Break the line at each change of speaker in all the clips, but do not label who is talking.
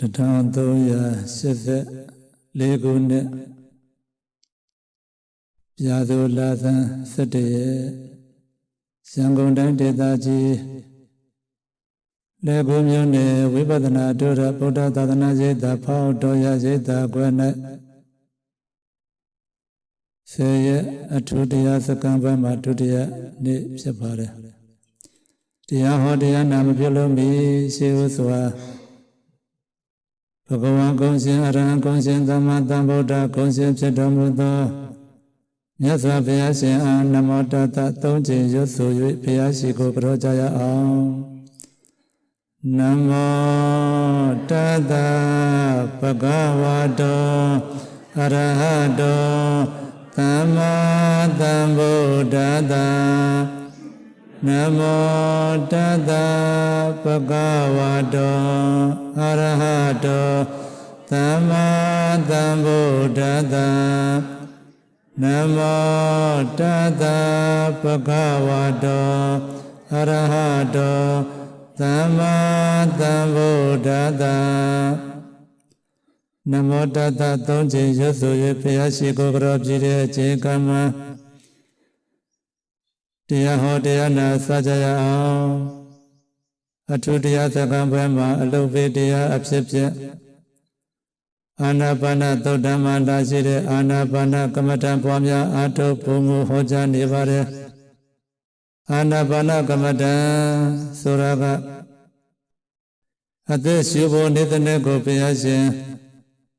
1384ခုနှစ်ပြာသူလာသန်17ရက်ရန်ကုန်တိုင်းဒေသကြီးလေကူမြို့နယ်ဝိပဿနာတို့ရဗုဒ္ဓသာသနာရေးတာဖောက်တော်ရရေးတာကွယ်၌ဆေရအထုတရားစကံဘက်မှာဒုတိယနေ့ဖြစ်ပါတယ်တရားဟောတရားနာမပြုလို့မီရှိဟုစွာ ဘဂဝါကုံရှင်အရဟံကုံရှင်သမ္မာသမ္ဗုဒ္ဓကုံရှင်ဖြစ်တော်မူသောမြတ်စွာဘုရားရှင်အားနမောတတသုံးချိန်ရွတ်ဆို၍ဘုရားရှိခိုးကြောကြရအောင်နမောတတဘဂဝါတောအရဟတောသမ္မာသမ္ဗုဒ္ဓတ နမောတတပကဝတောအရဟတောသမ္မာသမ္ဗုဒ္ဓတနမောတတပကဝတောအရဟတောသမ္မာသမ္ဗုဒ္ဓတနမောတတသုံးချိန်ရွတ်ဆို၍ဘုရားရှိခိုးကြောပြည့်တဲ့အချိန်ကမှ တရားဟောတရားနာစကြရအောင်အထုတရားစကံပွဲမှာအလုတ်ပေးတရားအဖြစ်ဖြင့်အာနာပါနသုတ်တမန္တာရှိတဲ့အာနာပါနကမ္မထံပွားများအာထုဘုံကိုဟောကြားနေပါတယ်အာနာပါနကမ္မထံဆိုတာကအသက်ရှုဖို့နေတဲ့နဲ့ကိုဘုရားရှင်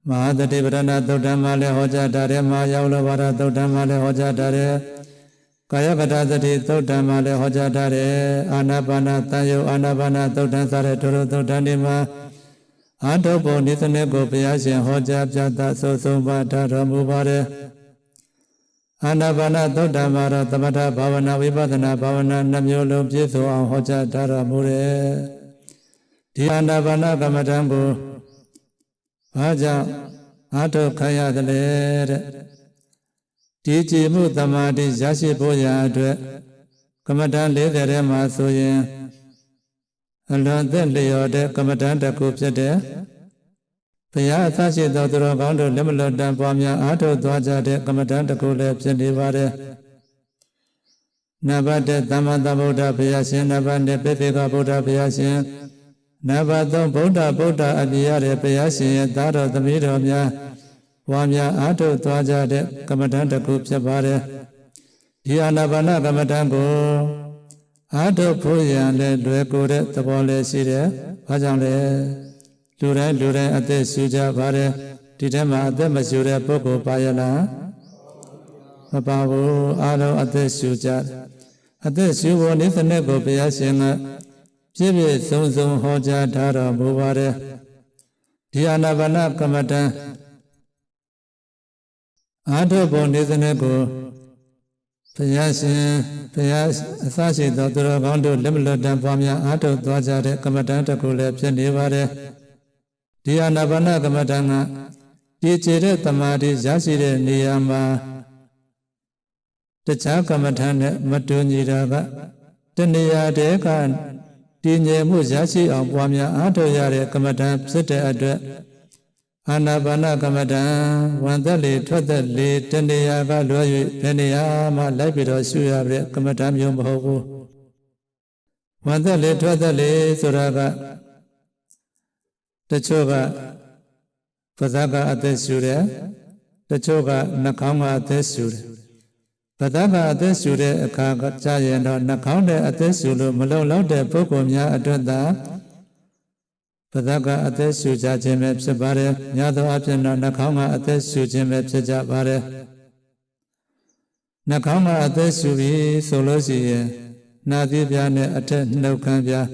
မဟာတတိပရဏသုတ်တမလည်းဟောကြားထားတယ်မဟာရောက်လောဘာရသုတ်တမလည်းဟောကြားထားတယ် ကာယကတသတိသုတ်တံမှာလည်းဟောကြားထားတယ်အာနာပါနာတန်ယုအာနာပါနာသုတ်တံစတဲ့ထိုလိုသုတ်တံဒီမှာအာထုပ်ပုံနိသနေကိုဘုရားရှင်ဟောကြားပြသဆိုဆုံးပါထားတော်မူပါတယ်အာနာပါနာသုတ်တံမှာတော့သမထဘာဝနာဝိပဿနာဘာဝနာနှမျိုးလုံးပြည့်စုံအောင်ဟောကြားထားတော်မူတယ်ဒီအာနာပါနာကမ္မထံကိုဘာကြောင့်အာထုပ်ခံရတယ်တဲ့ ဒီကြည်မှုတမာတိရရှိဖို့ရာအတွက်ကမ္မဋ္ဌာန်း40ထဲမှာဆိုရင်အလွန်သက်လျော်တဲ့ကမ္မဋ္ဌာန်းတစ်ခုဖြစ်တဲ့ဘုရားအသရှိသောသူတော်ကောင်းတို့လက်မလွတ်တန်ပွားများအားထုတ်သွားကြတဲ့ကမ္မဋ္ဌာန်းတစ်ခုလည်းဖြစ်နေပါတယ်နံပါတ်1သမ္မာသမ္ဗုဒ္ဓဘုရားရှင်နံပါတ်2ပိပိကဗုဒ္ဓဘုရားရှင်နံပါတ်3ဗုဒ္ဓဗုဒ္ဓအပြည့်ရတဲ့ဘုရားရှင်ရဲ့သားတော်သမီးတော်များ ဝါများအားထုတ်သွားကြတဲ့ကမ္မဋ္ဌာန်းတစ်ခုဖြစ်ပါတယ်ဒီအာနာပါနကမ္မဋ္ဌာန်းကိုအားထုတ်ဖို့ရန်လဲလွယ်ကူတဲ့သဘောလေးရှိတယ်။ဘာကြောင့်လဲလူတိုင်းလူတိုင်းအသက်ရှူကြပါတယ်ဒီထဲမှာအသက်မရှူတဲ့ပုဂ္ဂိုလ်ပါရလားမပါဘူးအားလုံးအသက်ရှူကြအသက်ရှူဖို့နေ့စနစ်ကိုဘုရားရှင်ကပြည့်ပြည့်စုံစုံဟောကြားထားတော်မူပါတယ်ဒီအာနာပါနကမ္မဋ္ဌာန်း အာထုဘုံနေစနစ်ကိုဘုရားရှင်ဘုရားအစရှိသောသူတော်ကောင်းတို့လက်မလွတ်တမ်းပွားများအာထုသွားကြတဲ့ကမ္မဋ္ဌာန်းတစ်ခုလည်းဖြစ်နေပါတယ်ဒီအာနာပါနကမ္မဋ္ဌာန်းကဒီခြေတဲ့တမာတိရရှိတဲ့နေရာမှာတခြားကမ္မဋ္ဌာန်းနဲ့မတူညီတာကတနေရာတည်းကတည်ငြိမ်မှုရရှိအောင်ပွားများအားထုတ်ရတဲ့ကမ္မဋ္ဌာန်းဖြစ်တဲ့အတွက် အာနာပါနကမ္မဋ္ဌာန်းဝန်သက်လေထွက်သက်လေတဏှာကလွယ်၍ဘယ်နေရာမှလိုက်ပြီးတော့ရှုရတဲ့ကမ္မဋ္ဌာန်းမျိုးမဟုတ်ဘူးဝန်သက်လေထွက်သက်လေဆိုတာကတချို့ကပါဇာကအသက်ရှုတယ်တချို့ကနှာခေါင်းကအသက်ရှုတယ်ပါဇာကအသက်ရှုတဲ့အခါကကြာရင်တော့နှာခေါင်းတဲ့အသက်ရှုလို့မလုံလောက်တဲ့ပုဂ္ဂိုလ်များအတွက်သာ ပဒကအသက်ရှူကြခြင်းပဲဖြစ်ပါတယ်။ညသောအဖြစ်တော့နှာခေါင်းကအသက်ရှူခြင်းပဲဖြစ်ကြပါတယ်။နှာခေါင်းကအသက်ရှူပြီးဆိုလို့ရှိရင်နာသီးပြားနဲ့အထက်နှုတ်ခမ်းပြား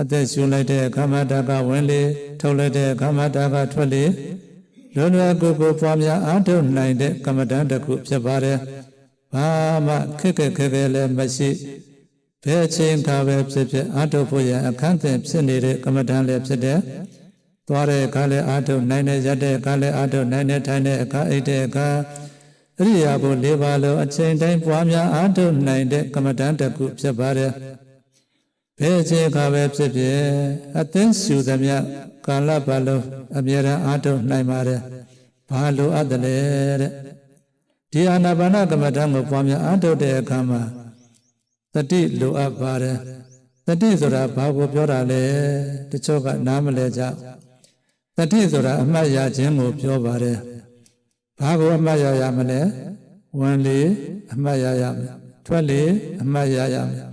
အသက်ရှူလိုက်တဲ့ခမတာကဝင်လေထုတ်လိုက်တဲ့ခမတာကထွက်လေလွန်လွယ်ကိုကိုပွားများအားထုတ်နိုင်တဲ့ကမ္မဋ္ဌာန်းတစ်ခုဖြစ်ပါတယ်။ဘာမှခက်ခက်ခဲခဲလည်းမရှိ ဘယ်အချိန်ခါပဲဖြစ်ဖြစ်အာထုဖို့ရအခန်းသင်ဖြစ်နေတဲ့ကမ္မဋ္ဌာန်းလည်းဖြစ်တဲ့သွားတဲ့အခါလည်းအာထုနိုင်တဲ့ရက်တဲ့အခါလည်းအာထုနိုင်တဲ့ထိုင်တဲ့အခါအိတ်တဲ့အခါအရိယာဘု၄ပါးလုံးအချိန်တိုင်းပွားများအာထုနိုင်တဲ့ကမ္မဋ္ဌာန်းတစ်ခုဖြစ်ပါတယ်ဘယ်အချိန်အခါပဲဖြစ်ဖြစ်အသင်းရှူသမျှကာလပတ်လုံးအမြဲတမ်းအားထုတ်နိုင်ပါတယ်ဘာလိုအပ်တယ်လဲတဲ့ဒီအာနာပါနကမ္မဋ္ဌာန်းကိုပွားများအားထုတ်တဲ့အခါမှာ တတိလိုအပ်ပါတယ်တတိဆိုတာဘာကိုပြောတာလဲတချို့ကနားမလဲကြတတိဆိုတာအမှတ်ရခြင်းကိုပြောပါတယ်ဘာကိုအမှတ်ရရမလဲဝင်လေအမှတ်ရရမယ်ထွက်လေအမှတ်ရရမယ်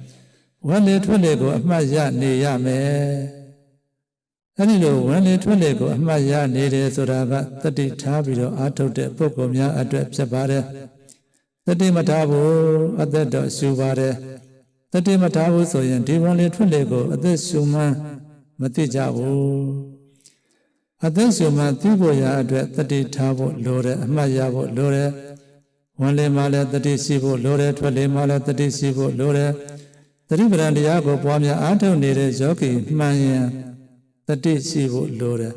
ဝင်လေထွက်လေကိုအမှတ်ရနေရမယ်အဲဒီလိုဝင်လေထွက်လေကိုအမှတ်ရနေတယ်ဆိုတာကတတိထားပြီးတော့အာထုတ်တဲ့ပုဂ္ဂိုလ်များအတွက်ဖြစ်ပါတယ်တတိမထားဘူးအသက်တော့ရှူပါတယ် တတိမထားဘူးဆိုရင်ဒီဝင်လေထွက်လေကိုအသက်ရှူမှန်းမသိကြဘူးအသက်ရှူမှန်းသိဖို့ရအတွက်တတိထားဖို့လိုတယ်အမှတ်ရဖို့လိုတယ်ဝင်လေမှလည်းတတိရှိဖို့လိုတယ်ထွက်လေမှလည်းတတိရှိဖို့လိုတယ်သတိပဋ္ဌာန်တရားကိုပွားများအားထုတ်နေတဲ့ယောဂီမှန်ရင်တတိရှိဖို့လိုတယ်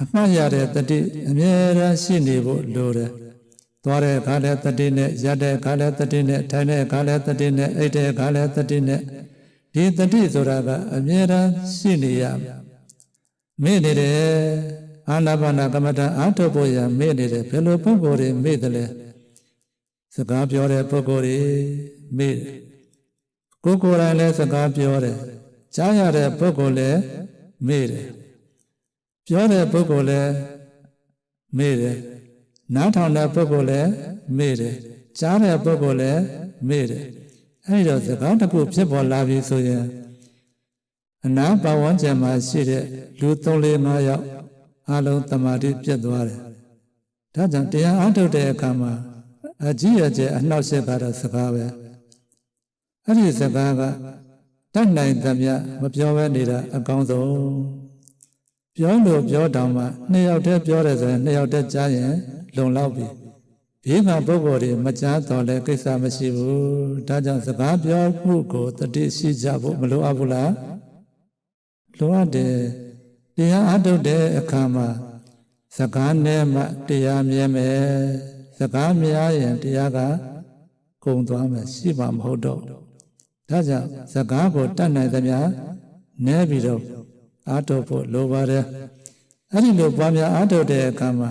အမှတ်ရတဲ့တတိအမြဲတမ်းရှိနေဖို့လိုတယ် သွားတဲ့အခါလည်းတတိနဲ့ရက်တဲ့အခါလည်းတတိနဲ့ထိုင်တဲ့အခါလည်းတတိနဲ့အိတ်တဲ့အခါလည်းတတိနဲ့ဒီတတိဆိုတာကအမြဲတမ်းရှိနေရမေ့နေတယ်အာနာပါနာကမ္မဋ္ဌာန်းအားထုတ်ဖို့ရမေ့နေတယ်ဘယ်လိုပုံကိုယ်တွေမေ့တယ်လဲစကားပြောတဲ့ပုဂ္ဂိုလ်တွေမေ့တယ်ကိုယ်ကိုယ်တိုင်လည်းစကားပြောတယ်ကြားရတဲ့ပုဂ္ဂိုလ်လည်းမေ့တယ်ပြောတဲ့ပုဂ္ဂိုလ်လည်းမေ့တယ် နားထောင်တဲ့ပုဂ္ဂိုလ်လည်းမေ့တယ်ကြားတဲ့ပုဂ္ဂိုလ်လည်းမေ့တယ်အဲဒီတော့စကားတစ်ခုဖြစ်ပေါ်လာပြီဆိုရင်အနာပတ်ဝန်းကျင်မှာရှိတဲ့လူ၃၄၅ယောက်အလုံးတမာတိပြတ်သွားတယ်ဒါကြောင့်တရားအားထုတ်တဲ့အခါမှာအကြီးအကျယ်အနှောက်အယှက်ကတော့စကားပဲအဲ့ဒီစကားကတတ်နိုင်သမျှမပြောဘဲနေတာအကောင်းဆုံးပြောလို့ပြောတောင်မှနှစ်ယောက်တည်းပြောတယ်ဆိုရင်နှစ်ယောက်တည်းကြားရင် လုံလောက်ပြီဘေးကပုဂ္ဂိုလ်တွေမကြားတော့လဲကိစ္စမရှိဘူးဒါကြောင့်စကားပြောမှုကိုတတိရှိကြဖို့မလိုအပ်ဘူးလားလိုအပ်တယ်တရားအထုတ်တဲ့အခါမှာစကားနဲ့မှတရားမြဲမယ်စကားများရင်တရားကကုံသွားမယ်ရှိမှမဟုတ်တော့ဒါကြောင့်စကားကိုတတ်နိုင်သမျှနဲပြီးတော့အားထုတ်ဖို့လိုပါတယ်အဲ့ဒီလိုပွားများအားထုတ်တဲ့အခါမှာ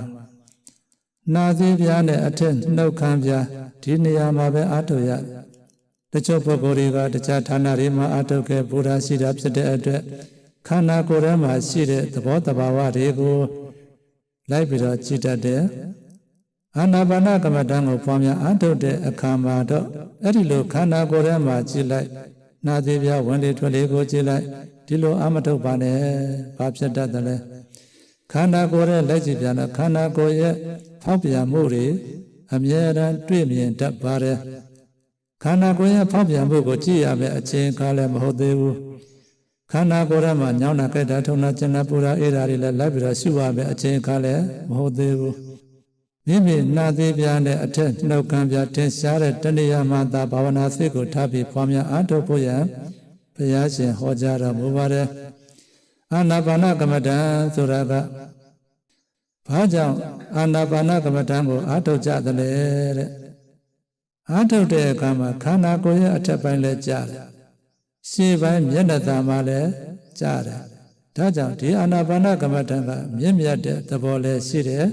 နာသီးပြားနဲ့အထက်နှုတ်ခမ်းပြားဒီနေရာမှာပဲအားထုတ်ရတချို့ပုဂ္ဂိုလ်တွေကတခြားဌာနတွေမှာအားထုတ်ခဲ့ဘုရားရှိတာဖြစ်တဲ့အတွက်ခန္ဓာကိုယ်ထဲမှာရှိတဲ့သဘောတဘာဝတွေကိုလိုက်ပြီးတော့ကြည်တတ်တယ်အာနာပါနကမ္မဋ္ဌာန်းကိုပွားများအားထုတ်တဲ့အခါမှာတော့အဲ့ဒီလိုခန္ဓာကိုယ်ထဲမှာကြည်လိုက်နာသေးပြဝင်လေထွက်လေကိုကြည်လိုက်ဒီလိုအာမထုတ်ပါနဲ့ဘာဖြစ်တတ်တယ်လဲခန္ဓာကိုယ်ရဲ့လက်ကြည့်ပြန်တော့ခန္ဓာကိုယ်ရဲ့ ဖောက်ပြန်မှုတွေအမြဲတမ်းတွေ့မြင်တတ်ပါတယ်ခန္ဓာကိုယ်ရဲ့ဖောက်ပြန်မှုကိုကြည့်ရမယ်အချိန်ခါလည်းမဟုတ်သေးဘူးခန္ဓာကိုယ်ထဲမှာညောင်းတာကြိုက်တာထုံတာကျင်တာပူတာအေးတာတွေလည်းလိုက်ပြီးတော့ရှုရမယ်အချိန်ခါလည်းမဟုတ်သေးဘူးမိမိနာသေးပြားနဲ့အထက်နှုတ်ကံပြားတင်ရှားတဲ့တဏှာမှသာဘာဝနာစိတ်ကိုထားပြီးပွားများအားထုတ်ဖို့ရန်ဘုရားရှင်ဟောကြားတော်မူပါတယ်အာနာပါနကမ္မဋ္ဌာန်းဆိုတာက ဘာကြောင့်အာနာပါနကမ္မဋ္ဌာန်းကိုအားထုတ်ကြသလဲတဲ့အားထုတ်တဲ့အခါမှာခန္ဓာကိုယ်ရဲ့အထက်ပိုင်းလည်းကြားတယ်ရှေ့ပိုင်းမျက်နှာသာမှာလည်းကြားတယ်ဒါကြောင့်ဒီအာနာပါနကမ္မဋ္ဌာန်းကမြင့်မြတ်တဲ့သဘောလည်းရှိတယ်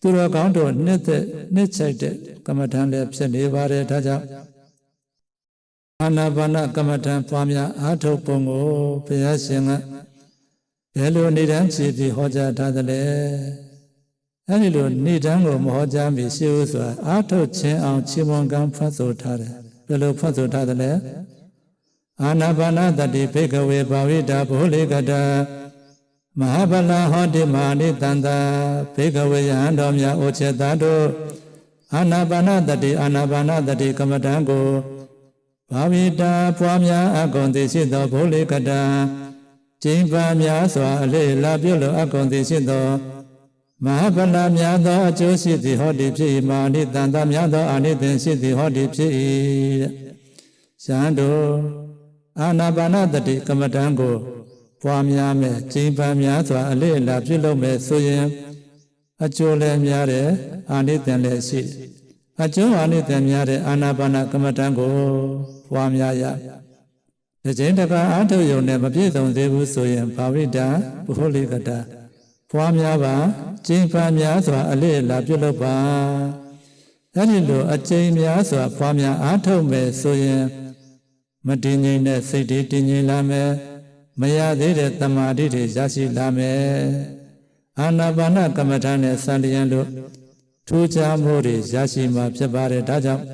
သူတော်ကောင်းတို့နှစ်သက်နှစ်ချိုက်တဲ့ကမ္မထံလည်းဖြစ်နေပါတယ်ဒါကြောင့်အာနာပါနကမ္မထံပွားများအားထုတ်ပုံကိုဘုရားရှင်ကဘယ်လိုနေတန်းဖြည့်ပြီးဟောကြားထားသလဲ အဲဒီလိုနေတန်းကိုမဟောကြားပြီးရှေးဥစွာအားထုတ်ခြင်းအောင်ချီးမွမ်းကံဖွင့်ဆိုထားတယ်ဘယ်လိုဖွင့်ဆိုထားသလဲအာနာပါနတတိဘိကဝေဘာဝိတာဘုလိကတာမဟာဗလာဟောတိမာနိတန္တာဘေကဝေယံတော်မြတ်ဩချေတာတို့အာနာပါနတတိအာနာပါနတတိကမ္မတံကိုဘာဝိတာပွားများအကုန်သိရှိသောဘုလိကတံကျင်းပါများစွာအလေလာပြုလို့အကုန်သိရှိသော မဟာဗလာများသောအကျိုးရှိသည်ဟောတိဖြစ်၏မာနိတန္တာများသောအာနိသင်ရှိသည်ဟောတိဖြစ်၏တဲ့။ဇန်တို့အာနာပါနတတိကမ္မတံကိုပွားများမဲ့ကျင့်ပန်းများစွာအလေးအလာပြုလုပ်မဲ့ဆိုရင်အကျိုးလည်းများတယ်အာနိသင်လည်းရှိအကျိုးအာနိသင်များတဲ့အာနာပါနကမ္မဋ္ဌာန်းကိုပွားများရတစ်ချိန်တစ်ခါအာထုယုံနဲ့မပြည့်စုံသေးဘူးဆိုရင်ဘာဝိတာပုဟိလိကတာ ဖွားများပါကျင့်ပန်းများစွာအလေးလာပြုလုပ်ပါအဲ့ဒီလိုအကျဉ်းများစွာဖွားများအားထုတ်မယ်ဆိုရင်မတည်ငြိမ်တဲ့စိတ်တွေတည်ငြိမ်လာမယ်မရသေးတဲ့တမာတိတွေရရှိလာမယ်အာနာပါနကမ္မထာနဲ့စံတရားလို့ထူးခြားမှုတွေရရှိမှာဖြစ်ပါတယ်ဒါကြောင့်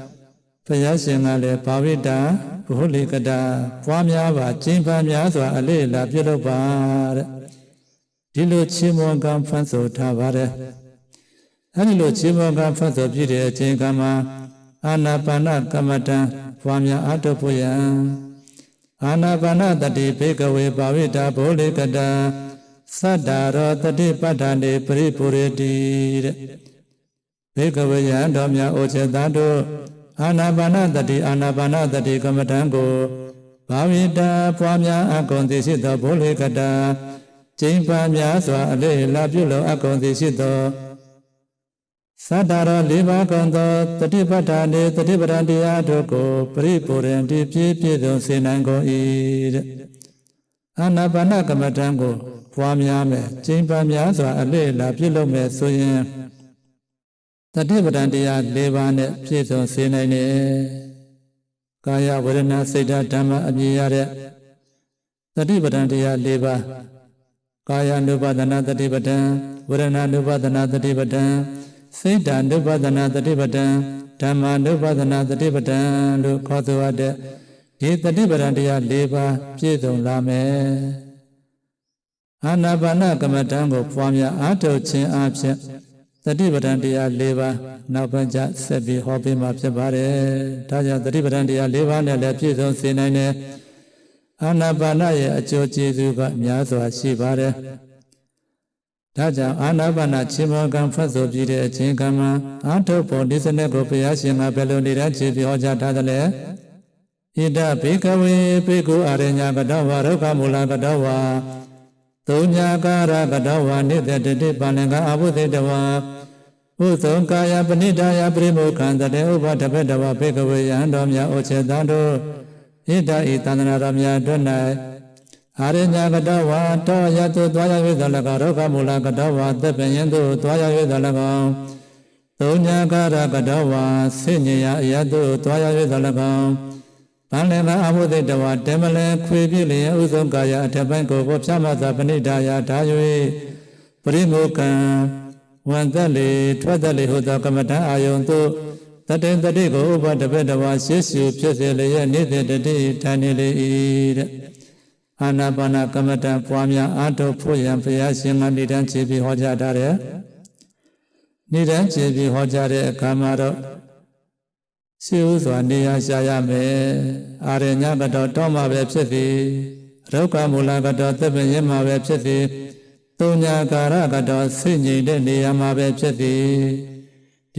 ဘုရားရှင်ကလည်းဘာဝိတာဘုဟလိကတာပွားများပါကျင့်ပန်းများစွာအလေးလာပြုလုပ်ပါတဲ့ ဒီလိုချီးမွမ်းကံဖန်ဆိုထားပါတယ်အဲဒီလိုချီးမွမ်းကံဖန်ဆိုပြည့်တဲ့အချိန်ကမှာအာနာပါနကမ္မတံပွားများအားထုတ်ဖို့ယံအာနာပါနတတိဘေကဝေဘာဝိတာဘုဟလိကတာသတ္တာရောတတိပဋ္ဌာနေပရိပူရတိတဲ့ဘေကဝေယံတော်များအိုချေသားတို့အာနာပါနတတိအာနာပါနတတိကမ္မထံကိုဘာဝိတာပွားများအကုန်သိရှိသောဘုလေကတာ ကျိန်ပါများစွာအလေးလာပြုလို့အကုန်သိရှိသောသတ္တရောလေးပါးကုန်သောတတိပဋ္ဌာနေတတိပဒံတရားတို့ကိုပရိပူရန်တိပြည့်ပြည့်စုံစေနိုင်ကုန်၏တဲ့အာနာပါနကမ္မထံကိုပွားများမယ်ကျိန်ပါများစွာအလေးလာပြုလို့မယ်ဆိုရင်တတိပဒံတရား၄ပါးနဲ့ပြည့်စုံစေနိုင်တယ်။ကာယဝေဒနာစိတ်ဓာတ်ဓမ္မအမြင်ရတဲ့တတိပဒံတရား၄ပါး ကာယ ानु ပါဒနာတတိပဒံဝေဒနာ ानु ပါဒနာတတိပဒံစိတ်ဓာ ानु ပါဒနာတတိပဒံဓမ္မ ानु ပါဒနာတတိပဒံလို့ခေါ်ဆိုရတဲ့ဒီတတိပဒံတရား၄ပါးပြည့်စုံလာမယ်။အာနာပါနကမ္မဋ္ဌာန်းကိုပွားများအားထုတ်ခြင်းအပြင်တတိပဒံတရား၄ပါးနောက်ပိုင်းကျဆက်ပြီးဟောပေးမှာဖြစ်ပါတယ်။ဒါကြောင့်တတိပဒံတရား၄ပါးနဲ့လည်းပြည့်စုံစေနိုင်တယ်။ အာနာပါနရဲ့အကျိုးကျေးဇူးကများစွာရှိပါတယ်။ဒါကြောင့်အာနာပါနချင်းမောကံဖတ်ဆိုပြီးတဲ့အချိန်ကမှအာထုတ်ဖို့ဒီစနစ်ကိုဘုရားရှင်ကဘယ်လိုနေတဲ့ခြေပြောကြထားသလဲ။ဣဒဘေကဝေဘေကုအာရညကတောဝရုခမူလကတောဝသုံးညာကာရကတောဝနိတတတိပါဏင်္ဂအဘုသေတဝဥသုံကာယပဏိတာယပရိမောခန္တတေဥပတပတဝဘေကဝေယံတော်မြတ်ဩချေတံတို့ ဣဒဤသန္တနာတော်မြတ်တို့၌အာရညာကတောဝတောယတုသွားရ၍သော၎င်းရောဂမူလကတောဝသက်ပင်ရင်သို့သွားရ၍သော၎င်းသုံးညာကာရကတောဝဆိညယအယတုသွားရ၍သော၎င်းဗန္လေကအဘုဒ္ဓတဝတေမလဲခွေပြည့်လျင်ဥဆုံးကာယအထက်ပိုင်းကိုဘောဖြမသာပဏိဒါယထား၍ပရိမောကံဝန္တလေထွက်သက်လေဟူသောကမ္မဋ္ဌအာယုံသို့တ တေတတိကိုဥပတပေတဝါရှေ့ရှုဖြစ်စေလျက်နေတဲ့တတိထိုင်နေလေ၏တဲ့အာနာပါနာကမ္မဋ္ဌပွားများအာထုတ်ဖို့ရန်ဘုရားရှင်ကဏိဒံခြေပြီးဟောကြားထားတယ်ဏိဒံခြေပြီးဟောကြားတဲ့အခါမှာတော့ရှိဥစွာနေရာရှာရမယ်အာရညကတော့တောမှာပဲဖြစ်သည်ရုက္ခမူလကတော့သဗ္ဗယင်မှာပဲဖြစ်သည်သုံးညာကာရကတော့စိတ်ငြိမ်တဲ့နေရာမှာပဲဖြစ်သည်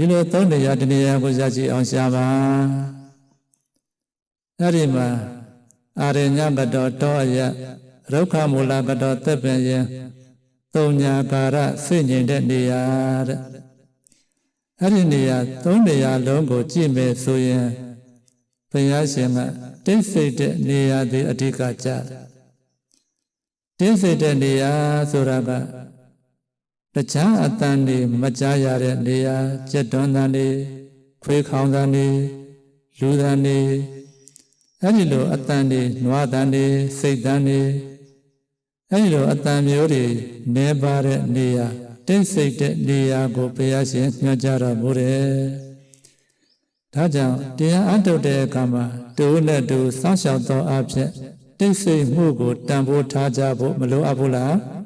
ဒီလိုသုံးနေရာတနေရာကိုရရှိအောင်ရှာပါအဲ့ဒီမှာအာရညကတော့တောအယရုက္ခမူလကတော့သဗ္ဗယင်သုံးညာကာရစိတ်ငြိမ်တဲ့နေရာတဲ့အဲ့ဒီနေရာသုံးနေရာလုံးကိုကြည့်မယ်ဆိုရင်ဘုရားရှင်ကတိတ်ဆိတ်တဲ့နေရာဒီအဓိကကြတိတ်ဆိတ်တဲ့နေရာဆိုတာက တခြားအတန်တွေမကြားရတဲ့နေရာကြက်တွန်းတန်တွေခွေးခေါင်းတန်တွေလူတန်တွေအဲ့ဒီလိုအတန်တွေနွားတန်တွေစိတ်တန်တွေအဲ့ဒီလိုအတန်မျိုးတွေနေပါတဲ့နေရာတိတ်ဆိတ်တဲ့နေရာကိုဘုရားရှင်ညွှန်ကြားတော်မူတယ်။ဒါကြောင့်တရားအထုတ်တဲ့အခါမှာတူနဲ့တူစောင့်ရှောက်သောအဖြစ်တိတ်ဆိတ်မှုကိုတန်ဖိုးထားကြဖို့မလိုအပ်ဘူးလား။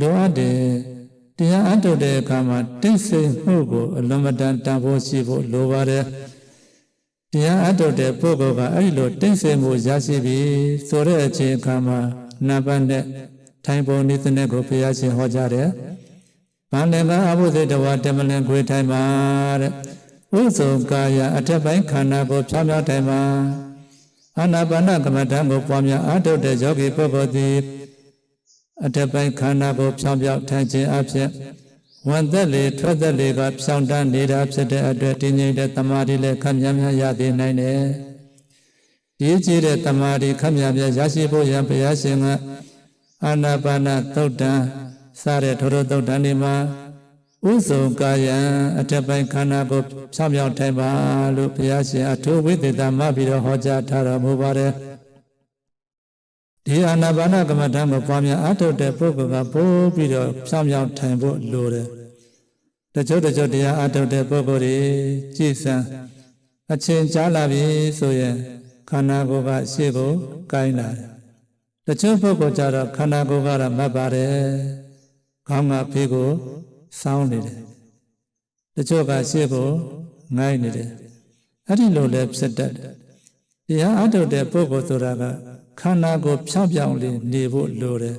လိုအပ်တယ်။တရားအထုတ်တဲ့အခါမှာတိတ်ဆိတ်မှုကိုအလွန်မတန်တန်ဖိုးရှိဖို့လိုပါတယ်။တရားအထုတ်တဲ့ပုဂ္ဂိုလ်ကအဲ့ဒီလိုတိတ်ဆိတ်မှုရရှိပြီဆိုတဲ့အချိန်အခါမှာနံပါတ်နဲ့ထိုင်ပုံဤစနစ်ကိုဘုရားရှင်ဟောကြားတယ်။ဗန္ဓေကအဘုသေတဝတမလင်ခွေထိုင်ပါတဲ့။ဥစုံကာယအထက်ပိုင်းခန္ဓာကိုဖြောင်းဖြောင်းထိုင်ပါ။အာနာပါနကမ္မဋ္ဌာန်းကိုပွားများအားထုတ်တဲ့ယောဂီပုဂ္ဂိုလ်သည် အထက်ပိုင်းခန္ဓာကိုဖြောင်းဖြောင်းထိုင်ခြင်းအဖြစ်ဝန်သက်လေထွက်သက်လေကဖြောင်းတန်းနေတာဖြစ်တဲ့အတွက်တည်ငြိမ်တဲ့တမာတိလည်းခံမြများရသေးနိုင်တယ်။ဒီရေးကြည့်တဲ့တမာရီခမရပြရရှိဖို့ရန်ဘုရားရှင်ကအာနာပါနသုတ်တံစတဲ့ထိုထိုသုတ်တံဒီမှာဥစုံကာယံအထက်ပိုင်းခန္ဓာကိုဖြောင်းပြောင်းထိုင်ပါလို့ဘုရားရှင်အထူးဝိသေသမပြီးတော့ဟောကြားထားတော်မူပါတယ် ဒီအာနာပါနကမ္မဋ္ဌာန်းကိုပွားများအားထုတ်တဲ့ပုဂ္ဂိုလ်ကပို့ပြီးတော့ဖြောင်းပြောင်းထိုင်ဖို့လိုတယ်တချို့တချို့တရားအားထုတ်တဲ့ပုဂ္ဂိုလ်တွေကြည်စံအချင်းကြားလာပြီဆိုရင်ခန္ဓာကိုယ်ကရှေ့ကိုကိုင်းလာတယ်တချို့ပုဂ္ဂိုလ်ကြတော့ခန္ဓာကိုယ်ကတော့မတ်ပါတယ်ခေါင်းကဖေးကိုစောင်းနေတယ်တချို့ကရှေ့ကိုငိုင်းနေတယ်အဲ့ဒီလိုလည်းဖြစ်တတ်တယ်တရားအထုတ်တဲ့ပုဂ္ဂိုလ်ဆိုတာက ခန္ဓာကိုယ်ဖြောင်းပြောင်းလေးနေဖို့လိုတယ်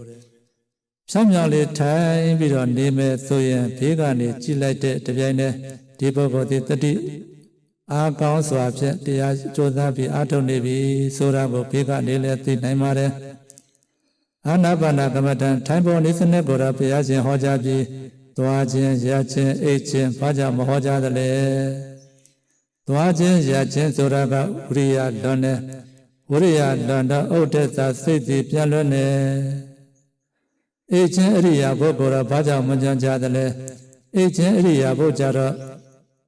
ဖြောင်းပြောင်းလေးထိုင်ပြီးတော့နေမယ်ဆိုရင်ဘေးကနေကြည်လိုက်တဲ့တပြိုင်တည်းဒီပုဂ္ဂိုလ်ဒီတတိအားကောင်းစွာဖြင့်တရားကြိုးစားပြီးအားထုတ်နေပြီဆိုတာကိုဘေးကနေလည်းသိနိုင်ပါတယ်အာနာပါနာကမ္မဋ္ဌာန်းထိုင်ပေါ်နေစနစ်ကိုတော့ဘုရားရှင်ဟောကြားပြီးသွားခြင်းရခြင်းအိတ်ခြင်းဘာကြောင့်မဟောကြားသလဲသွားခြင်းရခြင်းဆိုတာကဝိရိယလွန်တယ် ဝိရိယလွန်တော့ဥဒ္ဒသစိတ်စီပြန့်လွတ်နေအိတ်ခြင်းအရိယာဘုကိုယ်တော့ဘာကြောင့်မကြံကြသလဲအိတ်ခြင်းအရိယာဘုကြတော့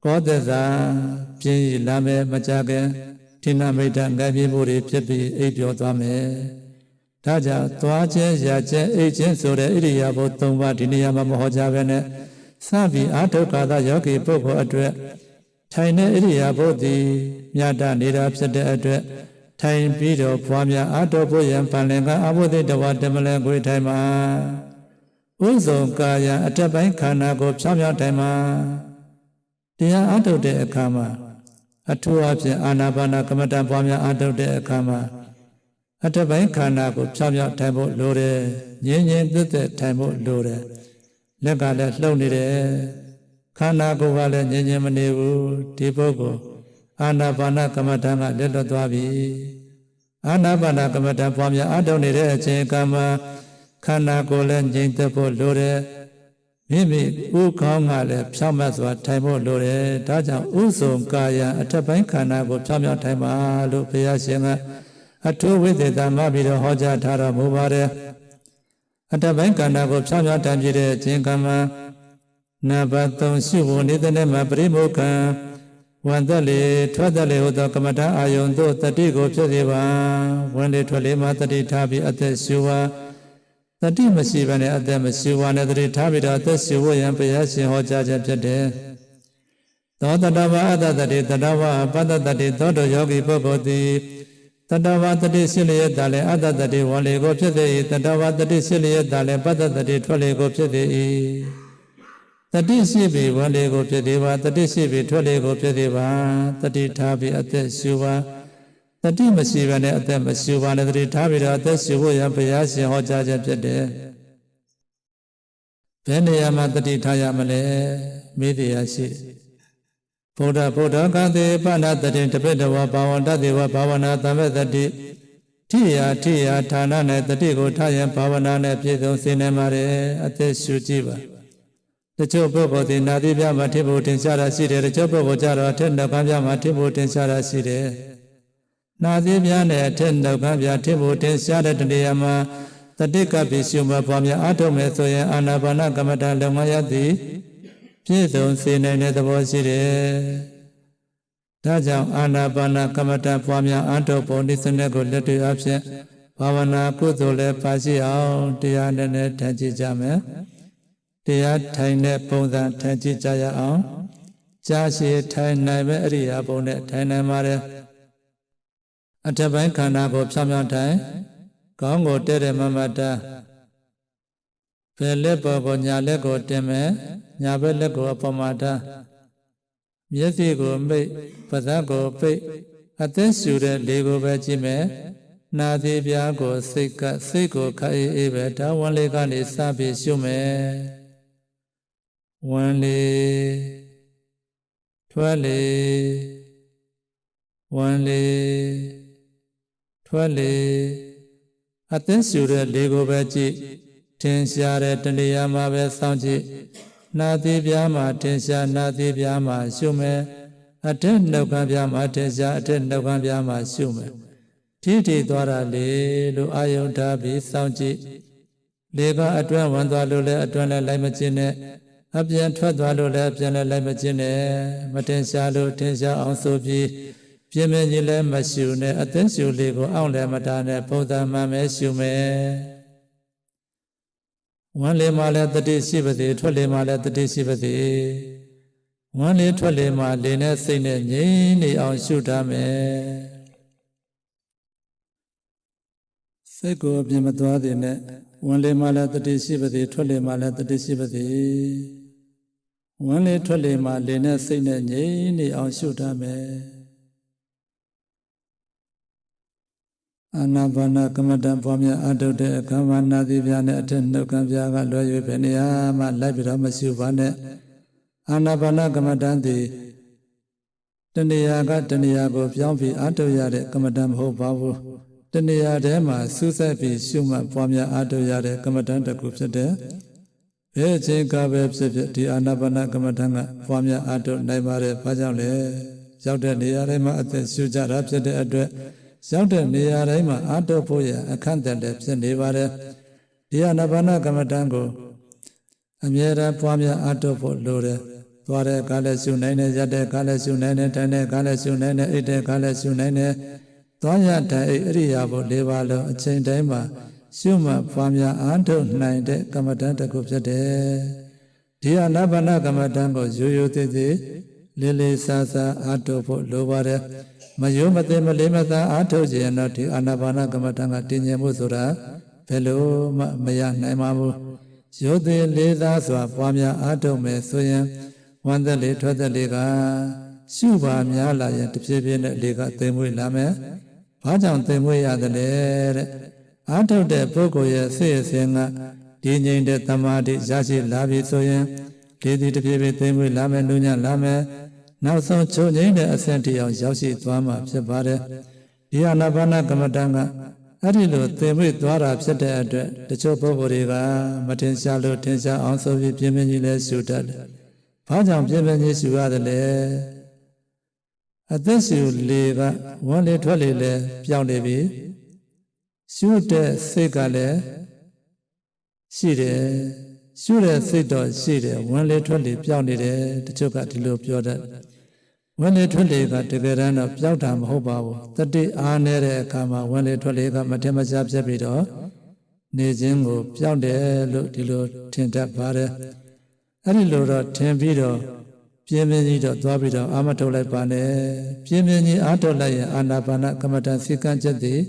ကောသဇာပြင်းရလာမယ်မကြခင်ဌိနမိတ်တငါပြေဖို့တွေဖြစ်ပြီးအိပ်ပျော်သွားမယ်ဒါကြောင့်သွားခြင်းရခြင်းအိတ်ခြင်းဆိုတဲ့ဣရိယာပု၃ပါးဒီနေရာမှာမဟောကြားပဲနဲ့စပြီးအာထုကာသယောဂီပုဂ္ဂိုလ်အတွက်ထိုင်တဲ့ဣရိယာပုသည်မြတ်တနေတာဖြစ်တဲ့အတွက် ထိုင်ပြီးတော့ဘွားများအာထုဖို့ရန်ပန်လင်ကအဘုဒ္ဓတဝတမလဲကိုထိုင်မှာဥဇုံကာယအထက်ပိုင်းခန္ဓာကိုဖြောင်းဖြောင်းထိုင်မှာတရားအာထုတဲ့အခါမှာအထူးအဖြင့်အာနာပါနာကမ္မဋ္ဌာန်းပွားများအာထုတဲ့အခါမှာအထက်ပိုင်းခန္ဓာကိုဖြောင်းဖြောင်းထိုင်ဖို့လိုတယ်ငြင်းငြင်းသက်သက်ထိုင်ဖို့လိုတယ်လက်ကလည်းလှုပ်နေတယ်ခန္ဓာကိုယ်ကလည်းငြင်းငြင်းမနေဘူးဒီပုဂ္ဂိုလ် အာနာပါနကမ္မဋ္ဌာန်းကလက်လွတ်သွားပြီအာနာပါနကမ္မဋ္ဌာန်းပွားများအထုတ်နေတဲ့အချိန်ကမှခန္ဓာကိုယ်လည်းငြိမ်သက်ဖို့လိုတယ်မိမိဥခေါင်းကလည်းဖြောင်းမတ်စွာထိုင်ဖို့လိုတယ်ဒါကြောင့်ဥစုံကာယအထက်ပိုင်းခန္ဓာကိုဖြောင်းဖြောင်းထိုင်ပါလို့ဘုရားရှင်ကအထူးဝိသေသမပြီးတော့ဟောကြားထားတော်မူပါတယ်အတပိုင်းကန္တာကိုဖြောင်းဖြောင်းတန်ပြည့်တဲ့ခြင်းကမ္မနဘသုံးရှိဖို့နေတဲ့မှာပရိမုခံ ဝန္တလေထွက်တလေဟူသောကမ္မထာအာယုန်တို့တတိကိုဖြစ်စေပါဝန်လေထွက်လေမှာတတိထားပြီးအသက်ရှူပါတတိမရှိဘဲနဲ့အသက်မရှိပါနဲ့တတိထားပြီးတော့အသက်ရှူဖို့ရန်ဘုရားရှင်ဟောကြားခြင်းဖြစ်တယ်သောတတဝအတ္တတတိတတဝပတ္တတတိသောတောယောဂီပုဂ္ဂိုလ်သည်တတဝတတိရှိလျက်တာလည်းအတ္တတတိဝန်လေကိုဖြစ်စေ၏တတဝတတိရှိလျက်တာလည်းပတ္တတတိထွက်လေကိုဖြစ်စေ၏ တတိရှိပြီဝန်လေကိုဖြစ်သေးပါတတိရှိပြီထွက်လေကိုဖြစ်သေးပါတတိထားပြီးအသက်ရှူပါတတိမရှိဘဲနဲ့အသက်မရှူပါနဲ့တတိထားပြီးတော့အသက်ရှူဖို့ရဘုရားရှင်ဟောကြားခြင်းဖြစ်တယ်ဘယ်နေရာမှာတတိထားရမလဲမေးတရားရှိတယ်ဗုဒ္ဓဗုဒ္ဓကံတေပဏတတိတပိတဝဘာဝန္တတေဝဘာဝနာသမ္မတတိထိယာထိယာဌာနနဲ့တတိကိုထားရင်ဘာဝနာနဲ့ပြည့်စုံစေနိုင်ပါတယ်အသက်ရှုကြည့်ပါ တချို့ပုဂ္ဂိုလ်ဒီနာတိပြမှာထိဖို့တင်ရှားတာရှိတယ်တချို့ပုဂ္ဂိုလ်ကြတော့အထက်နှုတ်ခမ်းပြမှာထိဖို့တင်ရှားတာရှိတယ်နာတိပြနဲ့အထက်နှုတ်ခမ်းပြထိဖို့တင်ရှားတဲ့တရေမှာတတိကပိရှုမပွားများအထုံးမယ်ဆိုရင်အာနာပါနကမ္မတာလုံငရသည်ပြည့်စုံစေနိုင်တဲ့သဘောရှိတယ်။ဒါကြောင့်အာနာပါနာကမ္မတာပွားများအထောပုံဒီစနစ်ကိုလက်တွေ့အဖြစ်ဘာဝနာကုသိုလ်လည်းပါရှိအောင်တရားနဲ့နဲ့ထကြည့်ကြမယ်။ တရားထိုင်တဲ့ပုံစံထကြည့်ကြရအောင်။ကြာရှည်ထိုင်နိုင်မဲ့အရိယာပုံနဲ့ထိုင်နိုင်ပါတယ်။အထက်ပိုင်းခန္ဓာကိုဖြောင်းဖြောင်းထိုင်ကောင်းကိုတဲ့တဲ့မမတာဘယ်လက်ပေါ်ကိုညာလက်ကိုတင်မယ်ညာဘက်လက်ကိုအပေါ်မှာထားမျက်စိကိုမိတ်ပါးစပ်ကိုပိတ်အသက်ရှူတဲ့လေကိုပဲကြည့်မယ်နာသီပြားကိုစိတ်ကစိတ်ကိုခအေးအေးပဲဒါဝန်လေးကနေစပြီးရှုမယ် ဝန်လေးထွက်လေဝန်လေးထွက်လေအသက်ရှူတဲ့လေကိုပဲကြည့်ထင်ရှားတဲ့တဏှာမှာပဲစောင့်ကြည့်နာသီပြားမှာထင်ရှားနာသီပြားမှာရှုမယ်အထက်နှုတ်ခမ်းပြားမှာထင်ရှားအထက်နှုတ်ခမ်းပြားမှာရှုမယ်ထိထိသွားတာလေလို့အာယုံထားပြီးစောင့်ကြည့်လေကအတွန်းဝင်သွားလို့လည်းအတွန်းလည်းလိုက်မကျင်နဲ့ အပြန်ထွက်သွားလို့လည်းအပြန်လည်းလိုက်မကျင်နဲ့မတင်ရှားလို့တင်ရှားအောင်ဆိုပြီးပြင်းမင်းကြီးလည်းမရှူနဲ့အသိရှူလေးကိုအောင့်လည်းမတားနဲ့ပုံသဏ္ဍာန်မဲရှူမယ်ဝမ်းလေမှလည်းတတိရှိပါသေးထွက်လေမှလည်းတတိရှိပါသေးဝမ်းလေထွက်လေမှလေနဲ့စိတ်နဲ့ငြိမ်းနေအောင်ရှုထားမယ် စိတ်ကိုအပြင်မသွားသေးနဲ့ဝင်လေမှလည်းတတိရှိပါသေးထွက်လေမှလည်းတတိရှိပါသေးဝင်လေထွက်လေမှလေနဲ့စိတ်နဲ့ငြိမ်းနေအောင်ရှုထားမယ်အာနာပါနာကမ္မတံပွားများအထုတ်တဲ့အခါမှာနာသီပြားနဲ့အထက်နှုတ်ကံပြားကလွယ်၍ပဲနေရာမှလိုက်ပြီးတော့မရှုပါနဲ့အာနာပါနာကမ္မတံသည်တဏှာကတဏှာကိုပြောင်းပြီးအထုတ်ရတဲ့ကမ္မတံမဟုတ်ပါဘူး တဏှာထဲမှာစူးစိုက်ပြီးရှုမှတ်ပွားများအထုတ်ရတဲ့ကမ္မတံတစ်ခုဖြစ်တဲ့ဘယ်အချိန်ကပဲဖြစ်ဖြစ်ဒီအာနာပါနာကမ္မတံကပွားများအထုတ်နိုင်ပါတယ်ဘာကြောင့်လဲရောက်တဲ့နေရာတိုင်းမှာအသက်ရှုကြတာဖြစ်တဲ့အတွက်ရောက်တဲ့နေရာတိုင်းမှာအာတုဖို့ရအခန့်တက်တဲ့ဖြစ်နေပါတယ်ဒီအနာဘာနာကမ္မဋ္ဌာန်းကိုအမြဲတမ်းပွားများအာတုဖို့လိုတယ်သွားတဲ့ကားလည်းရှုနိုင်တယ်ရက်တဲ့ကားလည်းရှုနိုင်တယ်ထိုင်တဲ့ကားလည်းရှုနိုင်တယ်အိတ်တဲ့ကားလည်းရှုနိုင်တယ် သွားရတိုင်အိတ်အရိယာဘု၄ပါးလုံးအချိန်တိုင်းမှာရှုမှတ်ပွားများအားထုတ်နိုင်တဲ့ကမ္မဋ္ဌာန်းတစ်ခုဖြစ်တယ်ဒီအနာဘာနာကမ္မဋ္ဌာန်းကိုရိုးရိုးသေးသေးလေးလေးစားစားအားထုတ်ဖို့လိုပါတယ်မယုံမသိမလေးမသားအားထုတ်ခြင်းတော့ဒီအာနာပါနကမ္မဋ္ဌာန်းကတည်ငြိမ်မှုဆိုတာဘယ်လိုမှမရနိုင်ပါဘူးရုပ်သေးလေးသားစွာပွားများအားထုတ်မယ်ဆိုရင်ဝမ်းသက်လေးထွက်သက်လေးကရှုပါများလာရင်တဖြည်းဖြည်းနဲ့လေကသိမ်မွေးလာမယ်။ ဘာကြောင့်သိမ်မွေးရတယ်လဲတဲ့။အားထုတ်တဲ့ပုဂ္ဂိုလ်ရဲ့စိတ်အစဉ်ကဒီငြိမ်တဲ့တမာတိရရှိလာပြီဆိုရင်လေသည်တဖြည်းဖြည်းသိမ်မွေးလာမယ်၊နုညံ့လာမယ်။နောက်ဆုံးချုပ်ငိမ့်တဲ့အဆင့်တရားရောက်ရှိသွားမှာဖြစ်ပါတယ်ဒီအာနာပါနကမ္မဋ္ဌာန်းကအဲ့ဒီလိုသင်္ဝိသွားတာဖြစ်တဲ့အတွက်တချို့ပုဂ္ဂိုလ်တွေကမတင်ရှားလို့တင်ရှားအောင်ဆိုပြီးပြင်းပြင်းကြီးလဲရှုတတ်တယ်။ဘာကြောင့်ပြင်းပြင်းကြီးရှုရတယ်လဲ။ အသက်ရှုလေကဝန်းလေထွက်လေလဲပြောင်းနေပြီ။ရှုတဲ့စိတ်ကလည်းရှိတယ်။ရှုတဲ့စိတ်တော့ရှိတယ်ဝန်းလေထွက်လေပြောင်းနေတယ်တချို့ကဒီလိုပြောတတ်တယ်ဝင်လေထွက်လေကတကယ်တမ်းတော့ပျောက်တာမဟုတ်ပါဘူးတတိအားနေတဲ့အခါမှာဝင်လေထွက်လေကမထင်မရှားဖြစ်ပြီးတော့နေခြင်းကိုပျောက်တယ်လို့ဒီလိုထင်တတ်ပါတယ်အဲ့ဒီလိုတော့ထင်ပြီးတော့ ပြင်းပြင်းကြီးတော့သွားပြီးတော့အာမထုတ်လိုက်ပါနဲ့ပြင်းပြင်းကြီးအားထုတ်လိုက်ရင်အာနာပါနကမ္မဋ္ဌာန်းစိကံချက်သည်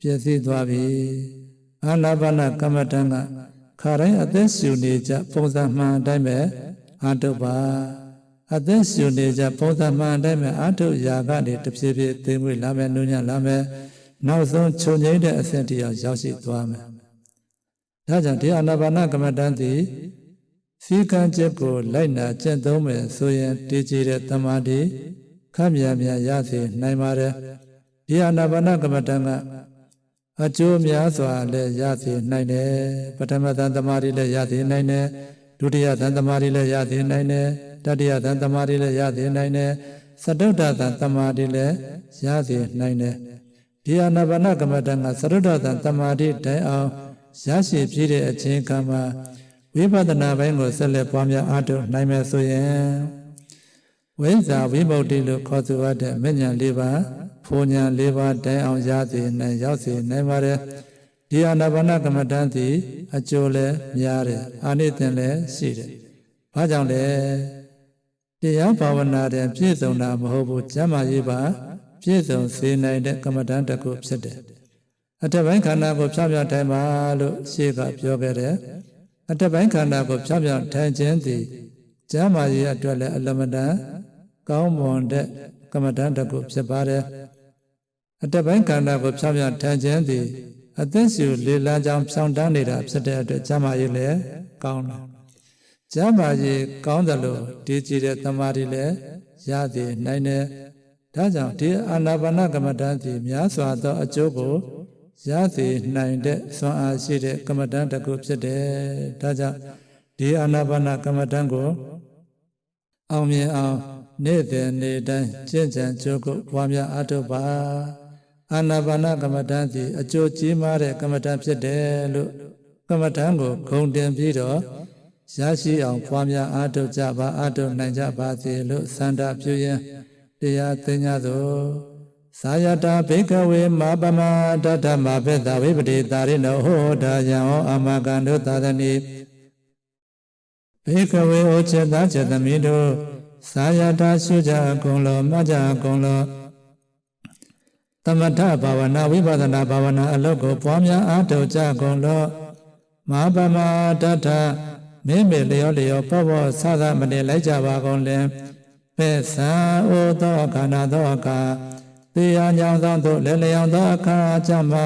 ပြည့်စည်သွားပြီအာနာပါနကမ္မဋ္ဌာန်းကခါတိုင်းအသက်ရှူနေကြပုံစံမှန်အတိုင်းပဲအားထုတ်ပါအသက်ရှင်နေကြပုံသဏ္ဍာန်တိုင်းမှာအထုရာကနေတဖြည်းဖြည်းသိမ့်မွေလာမယ်နုညံ့လာမယ်နောက်ဆုံးခြုံငိမ့်တဲ့အဆင့်တရားရောက်ရှိသွားမယ်ဒါကြောင့်ဒီအာနာပါနကမ္မဋ္ဌာန်းသည် စီကံချက်ကိုလိုက်နာကျင့်သုံးမယ်ဆိုရင်တည်ကြည်တဲ့တမာတိခမ်းမြန်မြန်ရစေနိုင်ပါတယ်ဒီအာနာပါနကမ္မဋ္ဌာန်းကအကျိုးများစွာလည်းရစေနိုင်တယ်ပထမသံတမာတိလည်းရစေနိုင်တယ်ဒုတိယသံတမာတိလည်းရစေနိုင်တယ်တတိယသံသမာဓိလည်းရသေးနိုင်တယ်သတုတ္တသံသမာဓိလည်းရသေးနိုင်တယ်ဒီအာနာပါနကမ္မဋ္ဌာန်းကသတုတ္တသံသမာဓိတိုင်အောင်ရရှိပြည့်တဲ့အချိန်ကမှ ဝိပဿနာပိုင်းကိုဆက်လက်ပွားများအားထုတ်နိုင်မယ်ဆိုရင်ဝိဇာဝိမု ക്തി လို့ခေါ်ဆိုရတဲ့မဉ္ဇဉ်၄ပါးဖူညာ၄ပါးတိုင်အောင်ရစေနိုင်ရောက်စေနိုင်ပါတယ်ဒီအာနာပါနကမ္မဋ္ဌာန်းသည်အကျိုးလည်းများတယ်အာနိသင်လည်းရှိတယ်။ဘာကြောင့်လဲတရားဘာဝနာတဲ့ပြည့်စုံတာမဟုတ်ဘူးကျမ်းမာရေးပါပြည့်စုံစေနိုင်တဲ့ကမ္မဋ္ဌာန်းတစ်ခုဖြစ်တယ်အတ္တပိုင်းခန္ဓာကိုဖြောင်းပြထိုင်ပါလို့ရှေ့ကပြောခဲ့တယ် အတ္တပိုင်းခန္ဓာကိုဖြောင်းပြထိုင်ခြင်းသည်ကျမ်းမာရေးအတွက်လည်းအလမတန်ကောင်းမွန်တဲ့ကမ္မဋ္ဌာန်းတစ်ခုဖြစ်ပါတယ်အတ္တပိုင်းခန္ဓာကိုဖြောင်းပြထိုင်ခြင်းသည်အသက်ရှူလေလန်းကြောင်းဖြောင်းတန်းနေတာဖြစ်တဲ့အတွက်ကျမ်းမာရေးလည်းကောင်းတယ်ကျမ်းမာရေးကောင်းတယ်လို့ဒီကြည်တဲ့တမာတိလည်းရသည်နိုင်တယ်ဒါကြောင့်ဒီအာနာပါနကမ္မဋ္ဌာန်းဒီများစွာသောအကျိုးကို ရသည်နိုင်တဲ့ဆွမ်းအားရှိတဲ့ကမ္မဋ္ဌာန်းတစ်ခုဖြစ်တယ်ဒါကြောင့်ဒီအာနာပါနကမ္မဋ္ဌာန်းကိုအောင်မြင်အောင်နေ့စဉ်နေ့တိုင်းကျင့်ကြံကြိုးကိုပွားများအားထုတ်ပါအာနာပါနကမ္မဋ္ဌာန်းသည်အကျိုးကြီးမားတဲ့ကမ္မဋ္ဌာန်းဖြစ်တယ်လို့ကမ္မဋ္ဌာန်းကိုဂုံတင်ပြီးတော့ရရှိအောင်ဖွားများအားထုတ်ကြပါအားထုတ်နိုင်ကြပါစေလို့စန္ဒပြုရင်တရားသိညာသို့ သာယတာဘေကဝေမာပမတတ္ထမဘေတဝိပတိတာရိနောဟောတာယံဟောအမကန္တုသာသနိဘေကဝေဩចេတចេတမိတို့သာယတာရှုကြကုန်လောမကြကုန်လောသမထဘာဝနာဝိပဿနာဘာဝနာအလုပ်ကိုပွားများအားထုတ်ကြကုန်လောမဟာပမတတ္ထမိမိလျောလျောပောပောသသမနေလိုက်ကြပါကုန်လင်ပေသံဩသောခန္ဓာသောအခါ တေယညောင်သောသို့လဲလျောင်သောအခါကြမှာ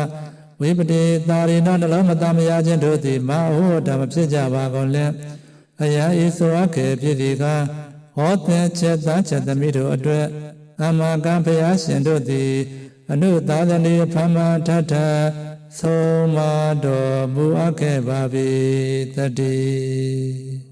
ဝိပတိတာရိဏနှလုံးမတမရခြင်းတို့သည်မဟုတ်ဓမ္မဖြစ်ကြပါကုန်လင်အရာဤဆိုအပ်ခေဖြစ်ဒီကဟောသင်ချက်သားချက်သမီးတို့အတွက်အမကံဖျားရှင်တို့သည်အနုသာသနေဖမထထဆုံးမတော်မူအပ်ခဲ့ပါ၏တတိ